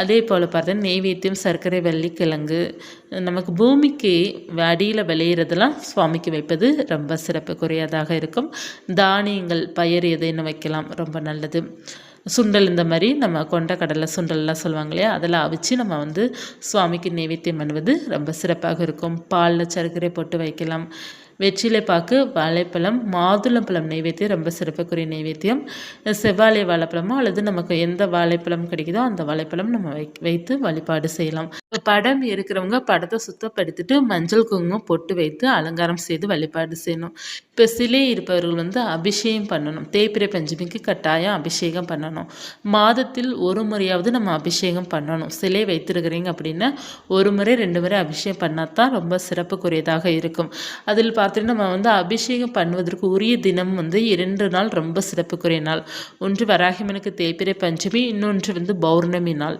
அதே போல் பார்த்தீங்கன்னா நெய்வேத்தியம் சர்க்கரை வள்ளி கிழங்கு நமக்கு பூமிக்கு அடியில் விளையிறதெல்லாம் சுவாமிக்கு வைப்பது ரொம்ப சிறப்புக்குரியதாக இருக்கும். தானியங்கள் பயிர் எதுன்னு வைக்கலாம் ரொம்ப நல்லது. சுண்டல் இந்த மாதிரி நம்ம கொண்ட கடலை சுண்டல்லாம் சொல்லுவாங்க இல்லையா? அதெல்லாம் அவிச்சு நம்ம வந்து சுவாமிக்கு நைவேத்தியம் பண்ணுவது ரொம்ப சிறப்பாக இருக்கும். பாலில் சர்க்கரை போட்டு வைக்கலாம். வெற்றிலைப்பாக்கு வாழைப்பழம் மாதுளம்பழம் நைவேத்தியம் ரொம்ப சிறப்புக்குரிய நைவேத்தியம். செவ்வாழை வாழைப்பழமோ அல்லது நமக்கு எந்த வாழைப்பழம் கிடைக்குதோ அந்த வாழைப்பழம் நம்ம வை வைத்து வழிபாடு செய்யலாம். படம் இருக்கிறவங்க படத்தை சுத்தப்படுத்திட்டு மஞ்சள் குங்குமம் பொட்டு வைத்து அலங்காரம் செய்து வழிபாடு செய்யணும். இப்போ சிலை இருப்பவர்கள் வந்து அபிஷேகம் பண்ணணும். தேய்பிரை பஞ்சமிக்கு கட்டாயம் அபிஷேகம் பண்ணணும். மாதத்தில் ஒரு முறையாவது நம்ம அபிஷேகம் பண்ணணும். சிலை வைத்திருக்கிறீங்க அப்படின்னா ஒரு முறை ரெண்டு முறை அபிஷேகம் பண்ணால் தான் ரொம்ப சிறப்புக்குரியதாக இருக்கும். அதில் பார்த்தீங்கன்னா நம்ம வந்து அபிஷேகம் பண்ணுவதற்கு உரிய தினம் வந்து இரண்டு நாள் ரொம்ப சிறப்புக்குரிய நாள். ஒன்று வராகிமனுக்கு தேய்பிரை பஞ்சமி இன்னொன்று வந்து பௌர்ணமி நாள்.